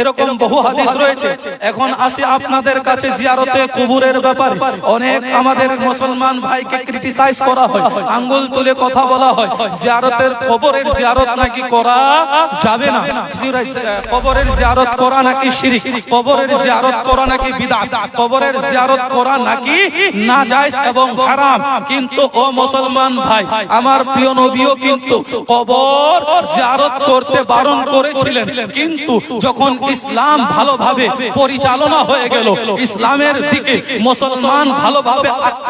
এরকম বহু হাদিস রয়েছে। এখন আসি আপনাদের কাছে জিয়ারতে কবুরের ব্যাপারে। অনেক আমাদের মুসলমান ভাইকে ক্রিটিসাইজ করা হয়, আঙ্গুল তুলে কথা বলা হয়। জিয়ারতের কবরের জিয়ারত নাকি করা যাবে না? কবরের জিয়ারত করা নাকি শিরিক? কবরের জিয়ারত করা নাকি বিদআত কবরের জিয়ারত করা নাকি নাজায়েজ এবং হারাম? কিন্তু ও মুসলমান ভাই, আমার প্রিয় নবীও কিন্তু কবর জিয়ারত করতে বারণ করেছিলেন। কিন্তু যখন ইসলাম ভালোভাবে পরিচালনা হয়ে গেল, ইসলামের দিকে মুসলমান ভালোভাবে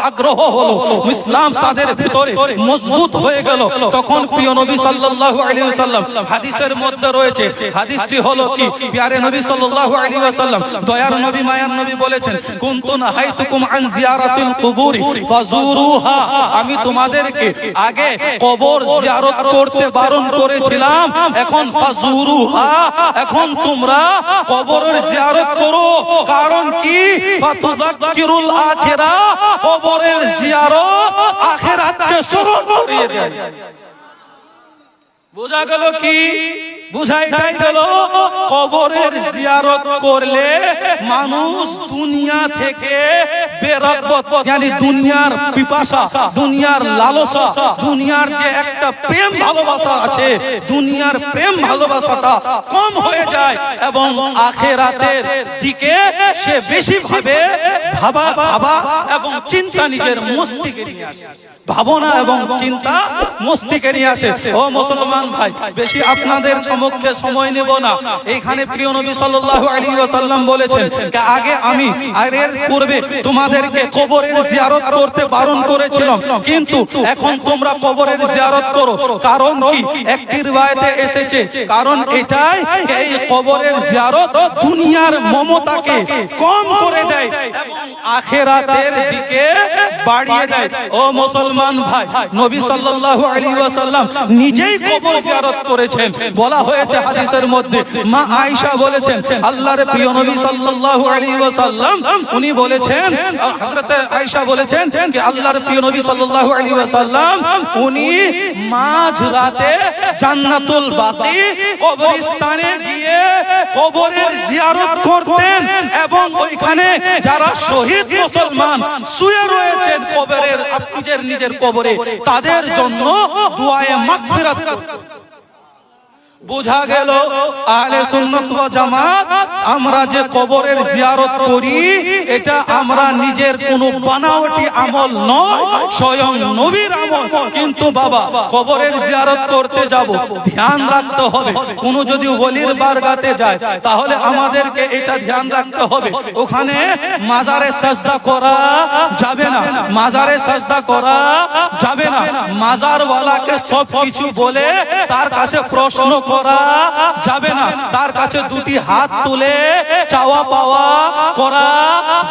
আগ্রহ হলো, ইসলাম তাদের ভিতরে মজবুত হয়ে গেল। তখন প্রিয় নবী সাল্লাল্লাহু আলাইহি ওয়াসাল্লাম হাদিসের মধ্যে রয়েছে, হাদিসটি হলো কি? প্রিয় নবী সাল্লাল্লাহু আলাইহি ওয়াসাল্লাম দয়ার নবী, মায়ার নবী বলেছেন, কুনতু নাহাইতুকুম আন জিয়ারাতিল কুবুরি ফাজুরুহা আমি তোমাদেরকে আগে কবর জিয়ারত করতে বারণ করেছিলাম, এখন ফাজুরুহা এখন তোমরা কবরের জিয়ারত করো। কারণ কি? কবরের জিয়ারত আখিরাতকে স্মরণ করিয়ে দেয়। বোঝা গেল কি? বুঝাইটাই গেল, কবরের জিয়ারত করলে মানুষ দুনিয়া থেকে বেরকবত দুনিয়ার পিপাসা, দুনিয়ার লালসা, দুনিয়ার যে একটা প্রেম ভালোবাসা আছে, দুনিয়ার প্রেম ভালোবাসাটা কম হয়ে যায় এবং আখেরাতের দিকে সে বেশি ভাবে ভাবা ভাবা এবং চিন্তা নিজের মস্তিষ্কে নিয়ে আসে। ভাবনা এবং চিন্তা মস্তিকে নিয়ে আসে। ও মুসলমান ভাই, বেশি আপনাদের সমক্ষে সময় নেব না। এইখানে প্রিয় নবী সাল্লাল্লাহু আলাইহি ওয়াসাল্লাম বলেছেন আগে আমি আর পূর্বে তোমাদেরকে কবরের জিয়ারত করতে বারণ করেছিলাম। কিন্তু এখন তোমরা কবরের জিয়ারত করো। কারণ কি? একটি রিওয়ায়াতে এসেছে। কারণ এটাই এই কবরের জিয়ারত দুনিয়ার মমতাকে কম করে দেয় এবং আখেরাতের দিকে বাড়িয়ে দেয়। ও মুসলমান ভাই, নবী সাল্লাল্লাহু আলাইহি ওয়াসাল্লাম নিজেই কবর জিয়ারত করেছেন। বলা হয়েছে হাদিসের মধ্যে, মা আয়েশা বলেছেন, আল্লাহর প্রিয় নবী সাল্লাল্লাহু আলাইহি ওয়াসাল্লাম, উনি বলেছেন হযরত আয়েশা বলেছেন যে আল্লাহর প্রিয় নবী সাল্লাল্লাহু আলাইহি ওয়াসাল্লাম, উনি মাঝ রাতে জান্নাতুল বাকি কবরস্থানে গিয়ে কবরের জিয়ারত করতেন এবং ওইখানে যারা শহীদ মুসলমান শুয়ে রয়েছেন কবরের নিজের নিজের কবরে তাদের জন্য মাগফিরাত। বোঝা গেল, আহলে সুন্নাত জামাত, আমরা যে কবরের জিয়ারত করি, এটা আমরা নিজের কোনো বানাওয়াটি আমল নয়, স্বয়ং নবীর আমল। কিন্তু বাবা, কবরের জিয়ারত করতে যাব, ধ্যান রাখতে হবে। কোনো যদি ওলির বারগাতে যায়, তাহলে আমাদেরকে এটা ধ্যান রাখতে হবে। ওখানে মাজারে সাজদা করা যাবে না, মাজারে সাজদা করা যাবে না। মাজারওয়ালাকে সব কিছু বলে তার কাছে প্রশ্ন করা যাবে না। তার কাছে দুটি হাত তুলে চাওয়া পাওয়া করা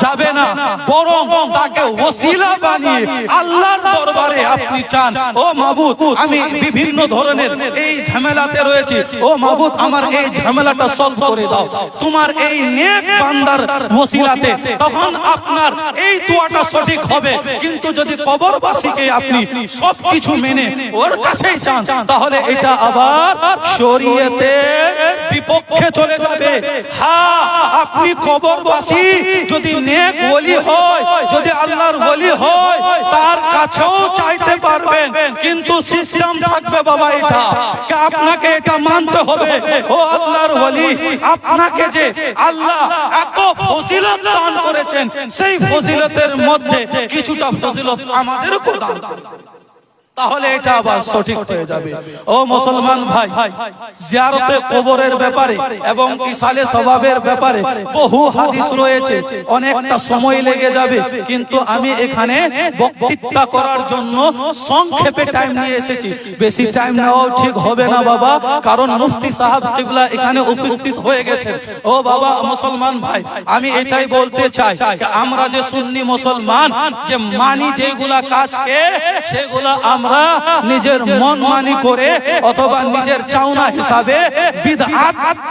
যাবে না। বরং তাকে ওসিলা বানিয়ে আল্লাহর দরবারে আপনি চান। ও মাবুদ, আমি বিভিন্ন ধরনের এই ঝামেলাতে রয়েছি। ও মাবুদ, আমার এই ঝামেলাটা সলভ করে দাও। তোমার এই নেক বান্দার ওসিলাতে তখন আপনার এই দোয়াটা সঠিক হবে। কিন্তু যদি কবরবাসীকে আপনি সবকিছু মেনে ওর কাছেই চান, তাহলে এটা আবার শরীয়তে বিপক্ষে চলে যাবে। হ্যাঁ আপনি কবরবাসী, যদি নেক ওলি হয়, যদি আল্লাহর ওলি হয়, তার কাছেও চাইতে পারবেন। কিন্তু সিস্টেম থাকবে বাবা এটা। আপনাকে এটা মানতে হবে? ও আল্লাহর ওলি, আপনাকে যে আল্লাহ এত ফজিলত দান করেছেন, সেই ফজিলতের মধ্যে কিছুটা ফজিলত আমাদেরও দান। তাহলে এটা আবার সঠিক হয়ে যাবে। ও মুসলমান ভাই জিয়ারতে কবরের ব্যাপারে এবং ইসালে স্বভাবের ব্যাপারে বহু হাদিস রয়েছে অনেকটা সময় লেগে যাবে। কিন্তু আমি এখানে বক্তৃতা করার জন্য সংক্ষেপে টাইম নিয়ে এসেছি। বেশি টাইম নেওয়াও ঠিক হবে না বাবা। কারণ মুফতি সাহেব কিবলা এখানে উপস্থিত হয়ে গেছে। ও বাবা মুসলমান ভাই আমি এটাই বলতে চাই যে আমরা যে সুন্নি মুসলমান যে মানি যেগুলা কাজকে সেগুলা আমরা নিজের মন মানি করে অথবা নিজের চাওনা হিসাবে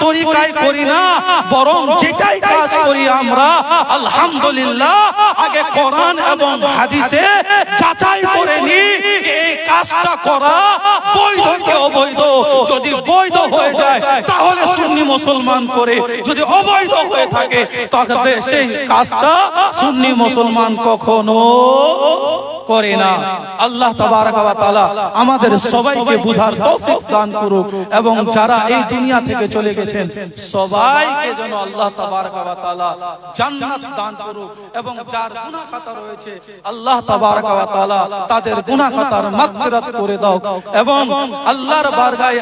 তরিকায় করি না বরং যেটাই কাজ করি আমরা আলহামদুলিল্লাহ আগে কোরআন এবং হাদিসে যাচাই করে নি এই কাজটা করা বৈধ কি অবৈধ? যদি বৈধ হয়ে যায় তাহলে সুন্নি মুসলমান করে যদি অবৈধ হয়ে থাকে তাহলে সেই কাজটা সুন্নি মুসলমান কখনো করে না। আল্লাহ তাআলা আমাদের সবাইকে বুঝার তৌফিক দান করুক এবং যারা এই দুনিয়া থেকে চলে গেছেন, সবাইকে যেন আল্লাহ তাআলা দান করুক এবং যার গুনাহ রয়েছে, আল্লাহ তাআলা তাদের গুনাহ খাতার মাগফিরাত করে দাও এবং আল্লাহর বারগায়